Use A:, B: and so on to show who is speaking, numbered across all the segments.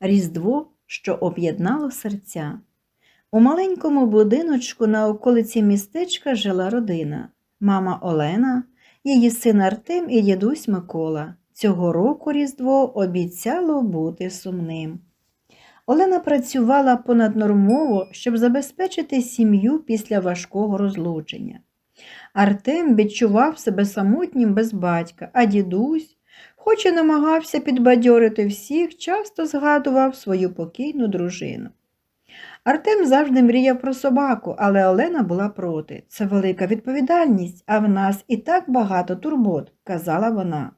A: Різдво, що об'єднало серця. У маленькому будиночку на околиці містечка жила родина мама Олена, її син Артем і дідусь Микола. Цього року Різдво обіцяло бути сумним. Олена працювала понаднормово, щоб забезпечити сім'ю після важкого розлучення. Артем відчував себе самотнім без батька, а дідусь, хоч і намагався підбадьорити всіх, часто згадував свою покійну дружину. Артем завжди мріяв про собаку, але Олена була проти. Це велика відповідальність, а в нас і так багато турбот, казала вона.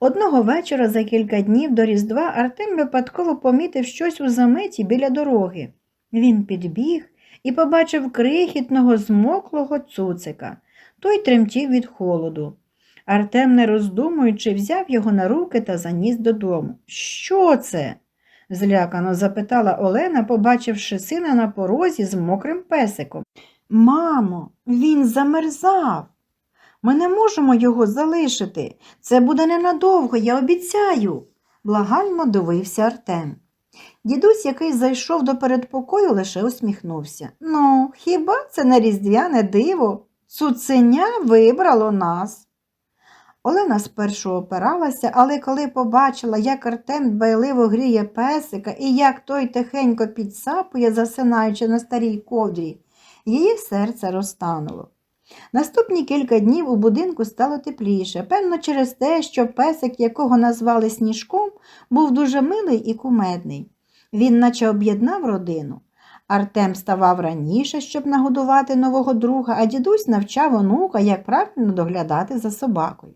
A: Одного вечора за кілька днів до Різдва Артем випадково помітив щось у заметі біля дороги. Він підбіг і побачив крихітного змоклого цуцика. Той тремтів від холоду. Артем, не роздумуючи, взяв його на руки та заніс додому. Що це? злякано запитала Олена, побачивши сина на порозі з мокрим песиком. Мамо, він замерзав. Ми не можемо його залишити. Це буде ненадовго, я обіцяю, благально дивився Артем. Дідусь, який зайшов до передпокою, лише усміхнувся. Ну, хіба це не різдвяне диво? Цуценя вибрало нас. Олена спершу опиралася, але коли побачила, як Артем дбайливо гріє песика і як той тихенько підсапує, засинаючи на старій ковдрі, її серце розтануло. Наступні кілька днів у будинку стало тепліше, певно, через те, що песик, якого назвали сніжком, був дуже милий і кумедний. Він наче об'єднав родину. Артем ставав раніше, щоб нагодувати нового друга, а дідусь навчав онука, як правильно доглядати за собакою.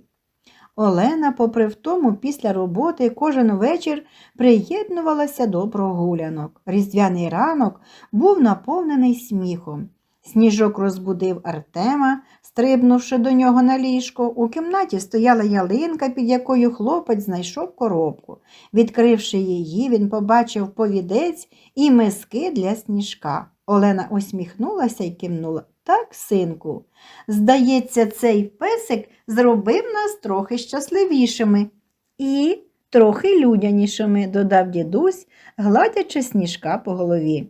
A: Олена, попри втому, після роботи кожен вечір приєднувалася до прогулянок. Різдвяний ранок був наповнений сміхом. Сніжок розбудив Артема, стрибнувши до нього на ліжко. У кімнаті стояла ялинка, під якою хлопець знайшов коробку. Відкривши її, він побачив повідець і миски для сніжка. Олена усміхнулася і кивнула. Так, синку, здається, цей песик зробив нас трохи щасливішими і трохи людянішими, додав дідусь, гладячи сніжка по голові.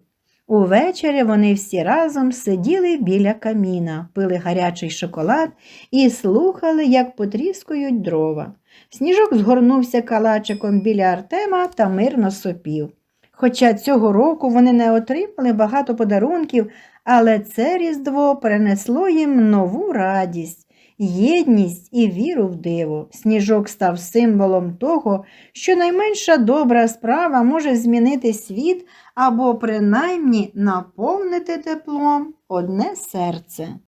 A: Увечері вони всі разом сиділи біля каміна, пили гарячий шоколад і слухали, як потріскують дрова. Сніжок згорнувся калачиком біля Артема та мирно сопів. Хоча цього року вони не отримали багато подарунків, але це Різдво принесло їм нову радість, єдність і віру в диво. Сніжок став символом того, що найменша добра справа може змінити світ або принаймні наповнити теплом одне серце.